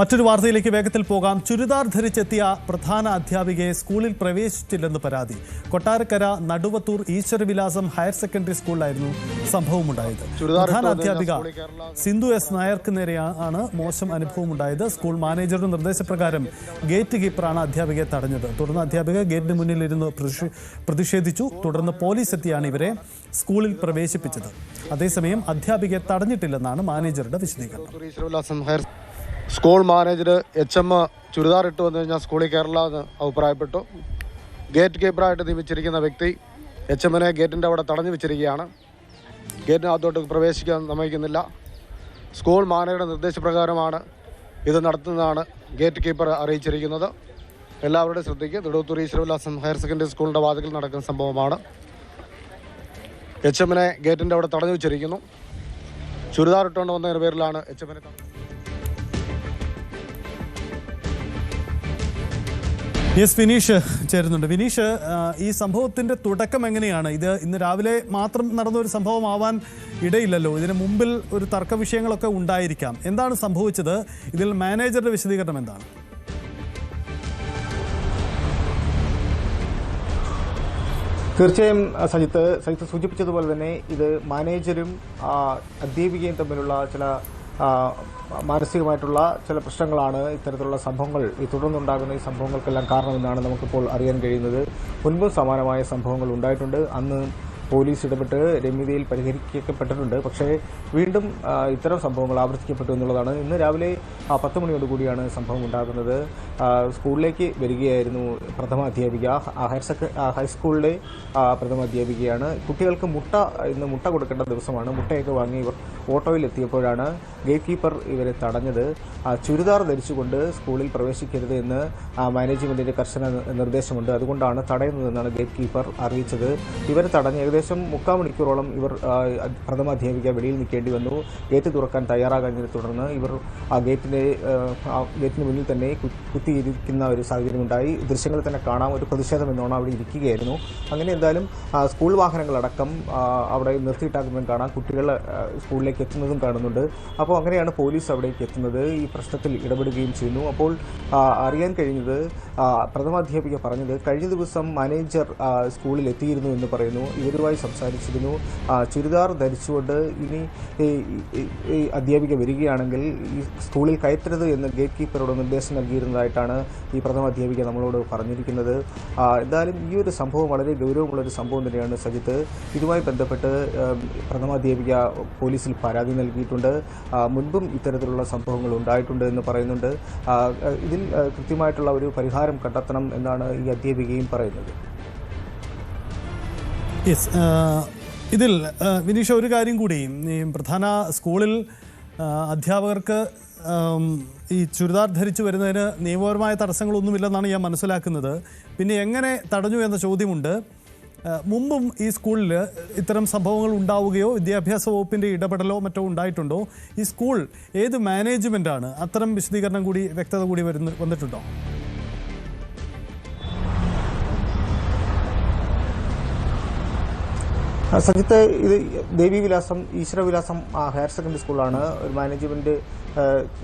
മറ്റൊരു വാർത്തയിലേക്ക് വേഗത്തിൽ പോകാം. ചുരിദാർ ധരിച്ചെത്തിയ പ്രധാന അധ്യാപികയെ സ്കൂളിൽ പ്രവേശിച്ചില്ലെന്ന് പരാതി. കൊട്ടാരക്കര നടുവത്തൂർ ഈശ്വരവിലാസം ഹയർ സെക്കൻഡറി സ്കൂളിലായിരുന്നു സംഭവമുണ്ടായത്. പ്രധാന അധ്യാപിക സിന്ധു എസ് നായർക്ക് നേരെയാണ് മോശം അനുഭവമുണ്ടായത്. സ്കൂൾ മാനേജറുടെ നിർദ്ദേശപ്രകാരം ഗേറ്റ് കീപ്പറാണ് അധ്യാപികയെ തടഞ്ഞത്. തുടർന്ന് അധ്യാപിക ഗേറ്റിന് മുന്നിൽ ഇരുന്ന് പ്രതിഷേധിച്ചു. തുടർന്ന് പോലീസ് എത്തിയാണ് ഇവരെ സ്കൂളിൽ പ്രവേശിപ്പിച്ചത്. അതേസമയം അധ്യാപികയെ തടഞ്ഞിട്ടില്ലെന്നാണ് മാനേജറുടെ വിശദീകരണം. School manager H M churidar ഇട്ട് വന്നു കഴിഞ്ഞാൽ സ്കൂളിൽ കയറില്ല എന്ന് അഭിപ്രായപ്പെട്ടു. ഗേറ്റ് കീപ്പറായിട്ട് നിയമിച്ചിരിക്കുന്ന വ്യക്തി എച്ച് എമ്മിനെ ഗേറ്റിന്റെ അവിടെ തടഞ്ഞു വെച്ചിരിക്കുകയാണ്. ഗേറ്റിനകത്തോട്ട് പ്രവേശിക്കാൻ സമ്മതിക്കുന്നില്ല. സ്കൂൾ മാനേജറുടെ നിർദ്ദേശപ്രകാരമാണ് ഇത് നടത്തുന്നതാണ് ഗേറ്റ് കീപ്പർ അറിയിച്ചിരിക്കുന്നത്. എല്ലാവരുടെയും ശ്രദ്ധയ്ക്ക് തിടുവത്തൂർ ഈശ്വരവിലാസം ഹയർ സെക്കൻഡറി സ്കൂളിന്റെ വാതിൽ നടക്കുന്ന സംഭവമാണ്. എച്ച് എമ്മിനെ ഗേറ്റിന്റെ അവിടെ തടഞ്ഞു വെച്ചിരിക്കുന്നു. ചുരിദാർ ഇട്ടുകൊണ്ട് വന്നതിന്റെ പേരിലാണ് എച്ച് എമ്മിനെ യെസ് വിനീഷ് ചേരുന്നുണ്ട്. വിനീഷ് ഈ സംഭവത്തിന്റെ തുടക്കം എങ്ങനെയാണ്? ഇത് ഇന്ന് രാവിലെ മാത്രം നടന്ന ഒരു സംഭവമാവാൻ ഇടയില്ലല്ലോ. ഇതിന് മുമ്പിൽ ഒരു തർക്ക വിഷയങ്ങളൊക്കെ ഉണ്ടായിരിക്കാം. എന്താണ് സംഭവിച്ചത്? ഇതിൽ മാനേജറുടെ വിശദീകരണം എന്താണ്? തീർച്ചയായും സജിത്ത് സജിത്ത് സൂചിപ്പിച്ചതുപോലെ തന്നെ ഇത് മാനേജരും അധ്യാപികയും തമ്മിലുള്ള ചില മാനസികമായിട്ടുള്ള ചില പ്രശ്നങ്ങളാണ് ഇത്തരത്തിലുള്ള സംഭവങ്ങൾ ഈ തുടർന്നുണ്ടാകുന്ന ഈ സംഭവങ്ങൾക്കെല്ലാം കാരണമെന്നാണ് നമുക്കിപ്പോൾ അറിയാൻ കഴിയുന്നത്. മുൻപും സമാനമായ സംഭവങ്ങൾ ഉണ്ടായിട്ടുണ്ട്. അന്ന് പോലീസ് ഇടപെട്ട് രമ്യതയിൽ പരിഹരിക്കപ്പെട്ടിട്ടുണ്ട്. പക്ഷേ വീണ്ടും ഇത്തരം സംഭവങ്ങൾ ആവർത്തിക്കപ്പെട്ടു എന്നുള്ളതാണ്. ഇന്ന് രാവിലെ പത്ത് മണിയോടുകൂടിയാണ് സംഭവം ഉണ്ടാകുന്നത്. സ്കൂളിലേക്ക് വരികയായിരുന്നു പ്രഥമ അധ്യാപിക. ഹയർ സെക്ക ഹൈസ്കൂളിലെ പ്രഥമ അധ്യാപികയാണ്. കുട്ടികൾക്ക് മുട്ട ഇന്ന് മുട്ട കൊടുക്കേണ്ട ദിവസമാണ്. മുട്ടയൊക്കെ വാങ്ങി ഇവർ ഓട്ടോയിൽ എത്തിയപ്പോഴാണ് ഗേറ്റ് കീപ്പർ ഇവരെ തടഞ്ഞത്. ചുരിദാർ ധരിച്ചുകൊണ്ട് സ്കൂളിൽ പ്രവേശിക്കരുത് എന്ന് മാനേജ്മെന്റിന്റെ കർശന നിർദ്ദേശമുണ്ട്. അതുകൊണ്ടാണ് തടയുന്നതെന്നാണ് ഗേറ്റ് കീപ്പർ അറിയിച്ചത്. ഇവരെ തടഞ്ഞ് ഏകദേശം മുക്കാൽ മണിക്കൂറോളം ഇവർ പ്രഥമ അധ്യാപിക വെളിയിൽ നിൽക്കേണ്ടി വന്നു. ഗേറ്റ് തുറക്കാൻ തയ്യാറാകാഞ്ഞതിനെ തുടർന്ന് ഇവർ ആ ഗേറ്റിന്റെ ഗേറ്റിന് മുന്നിൽ തന്നെ കുത്തിയിരിക്കുന്ന ഒരു സാഹചര്യമുണ്ടായി ദൃശ്യങ്ങളിൽ തന്നെ കാണാം. ഒരു പ്രതിഷേധം എന്നോണം അവിടെ ഇരിക്കുകയായിരുന്നു. അങ്ങനെ എന്തായാലും സ്കൂൾ വാഹനങ്ങളടക്കം അവിടെ നിർത്തിയിട്ടാക്കുമ്പോൾ കാണാം. കുട്ടികൾ സ്കൂളിലേക്ക് എത്തുന്നതും കാണുന്നുണ്ട്. അപ്പോൾ അങ്ങനെയാണ് പോലീസ് അവിടേക്ക് എത്തുന്നത്. ഈ പ്രശ്നത്തിൽ ഇടപെടുകയും ചെയ്യുന്നു. അപ്പോൾ അറിയാൻ കഴിഞ്ഞത് പ്രഥമാധ്യാപിക പറഞ്ഞത് കഴിഞ്ഞ ദിവസം മാനേജർ സ്കൂളിൽ എത്തിയിരുന്നു എന്ന് പറയുന്നു. ഇവരുമായി സംസാരിച്ചിരുന്നു. ചുരിദാർ ധരിച്ചുകൊണ്ട് ഇനി ഈ അധ്യാപിക വരികയാണെങ്കിൽ ഈ സ്കൂളിൽ കയറ്റരുത് എന്ന് ഗേറ്റ് കീപ്പറോട് നിർദ്ദേശം നൽകിയിരുന്നതായിട്ടാണ് ഈ പ്രഥമ അധ്യാപിക നമ്മളോട് പറഞ്ഞിരിക്കുന്നത്. എന്തായാലും ഈ ഒരു സംഭവം വളരെ ഗൗരവമുള്ളൊരു സംഭവം തന്നെയാണ് സജിത്ത്. ഇതുമായി ബന്ധപ്പെട്ട് പ്രഥമ അധ്യാപിക പോലീസിൽ പരാതി നൽകിയിട്ടുണ്ട്. മുൻപും ഇത്തരത്തിലുള്ള സംഭവങ്ങൾ ഉണ്ടായിട്ടുണ്ട് എന്ന് പറയുന്നുണ്ട്. ഇതിൽ കൃത്യമായിട്ടുള്ള ഒരു പരിഹാരം കണ്ടെത്തണം എന്നാണ് ഈ അധ്യാപികയും പറയുന്നത്. യെസ് ഇതിൽ ആ, വിനീഷ ഒരു കാര്യം കൂടി. ഈ പ്രധാന സ്കൂളിൽ അധ്യാപകർക്ക് ഈ ചുരിദാർ ധരിച്ചു വരുന്നതിന് നിയമപരമായ തടസ്സങ്ങളൊന്നുമില്ലെന്നാണ് ഞാൻ മനസ്സിലാക്കുന്നത്. പിന്നെ എങ്ങനെ തടഞ്ഞു എന്ന ചോദ്യമുണ്ട്. മുമ്പും ഈ സ്കൂളിൽ ഇത്തരം സംഭവങ്ങൾ ഉണ്ടാവുകയോ വിദ്യാഭ്യാസ വകുപ്പിന്റെ ഇടപെടലോ മറ്റോ ഉണ്ടായിട്ടുണ്ടോ? ഈ സ്കൂൾ ഏത് മാനേജ്മെന്റാണ് അത്തരം വിശദീകരണം കൂടി വ്യക്തത കൂടി വരുന്ന വന്നിട്ടുണ്ടോ? സജിത്ത് ഇത് ദേവിവിലാസം ഈശ്വരവിലാസം ഹയർ സെക്കൻഡറി സ്കൂളാണ്. ഒരു മാനേജ്മെന്റ്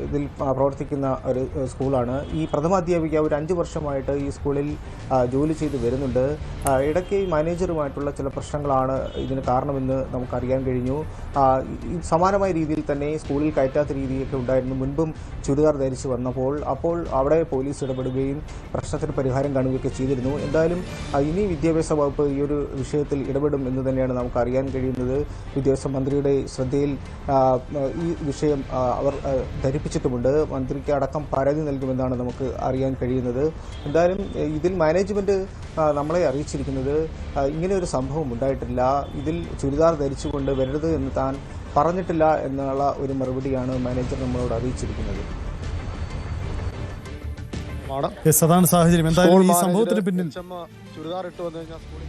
ഇതിൽ പ്രവർത്തിക്കുന്ന ഒരു സ്കൂളാണ്. ഈ പ്രഥമ അധ്യാപിക ഒരു അഞ്ച് വർഷമായിട്ട് ഈ സ്കൂളിൽ ജോലി ചെയ്ത് വരുന്നുണ്ട്. ഇടയ്ക്ക് മാനേജറുമായിട്ടുള്ള ചില പ്രശ്നങ്ങളാണ് ഇതിന് കാരണമെന്ന് നമുക്കറിയാൻ കഴിഞ്ഞു. സമാനമായ രീതിയിൽ തന്നെ സ്കൂളിൽ കയറ്റാത്ത രീതിയൊക്കെ ഉണ്ടായിരുന്നു മുൻപും ചുരിദാർ ധരിച്ച് വന്നപ്പോൾ. അപ്പോൾ അവിടെ പോലീസ് ഇടപെടുകയും പ്രശ്നത്തിന് പരിഹാരം കാണുകയൊക്കെ ചെയ്തിരുന്നു. എന്തായാലും ഇനി വിദ്യാഭ്യാസ വകുപ്പ് ഈ ഒരു വിഷയത്തിൽ ഇടപെടും എന്ന് തന്നെയാണ് നമുക്ക് അറിയാൻ കഴിയുന്നത് വിദ്യാഭ്യാസ മന്ത്രിയുടെ ശ്രദ്ധയിൽ ഈ വിഷയം അവർ ധരിപ്പിച്ചിട്ടുമുണ്ട്. മന്ത്രിക്ക് അടക്കം പരാതി നൽകുമെന്നാണ് നമുക്ക് അറിയാൻ കഴിയുന്നത്. എന്തായാലും ഇതിൽ മാനേജ്മെന്റ് നമ്മളെ അറിയിച്ചിരിക്കുന്നത് ഇങ്ങനെ ഒരു സംഭവം ഉണ്ടായിട്ടില്ല. ഇതിൽ ചുരിദാർ ധരിച്ചുകൊണ്ട് വരരുത് എന്ന് താൻ പറഞ്ഞിട്ടില്ല എന്നുള്ള ഒരു മറുപടിയാണ് മാനേജർ നമ്മളോട് അറിയിച്ചിരിക്കുന്നത്. അതാണ് സാഹചര്യം. എന്തായാലും ഈ സംഭവത്തിന് പിന്നിൽ ചുരിദാർ ഇട്ട് വന്നു കഴിഞ്ഞാൽ സ്കൂളിൽ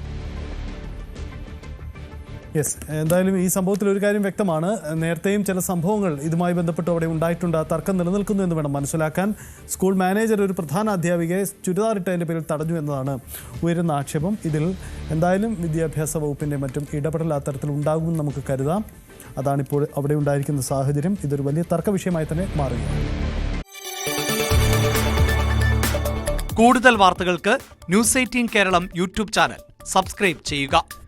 യെസ് എന്തായാലും ഈ സംഭവത്തിൽ ഒരു കാര്യം വ്യക്തമാണ്. നേരത്തെയും ചില സംഭവങ്ങൾ ഇതുമായി ബന്ധപ്പെട്ട് അവിടെ ഉണ്ടായിട്ടുണ്ട്. തർക്കം നിലനിൽക്കുന്നു എന്ന് വേണം മനസ്സിലാക്കാൻ. സ്കൂൾ മാനേജർ ഒരു പ്രധാന അധ്യാപികയെ ചുരിദാറിട്ടതിന്റെ പേരിൽ തടഞ്ഞു എന്നതാണ് ഉയരുന്ന ആക്ഷേപം. ഇതിൽ എന്തായാലും വിദ്യാഭ്യാസ വകുപ്പിന്റെ മറ്റും ഇടപെടൽ അത്തരത്തിൽ ഉണ്ടാകുമെന്ന് നമുക്ക് കരുതാം. അതാണിപ്പോൾ അവിടെ ഉണ്ടായിരിക്കുന്ന സാഹചര്യം. ഇതൊരു വലിയ തർക്ക വിഷയമായി തന്നെ മാറുകയാണ്. കൂടുതൽ വാർത്തകൾക്ക് news eighteen Keralam YouTube channel. Subscribe ചെയ്യുക.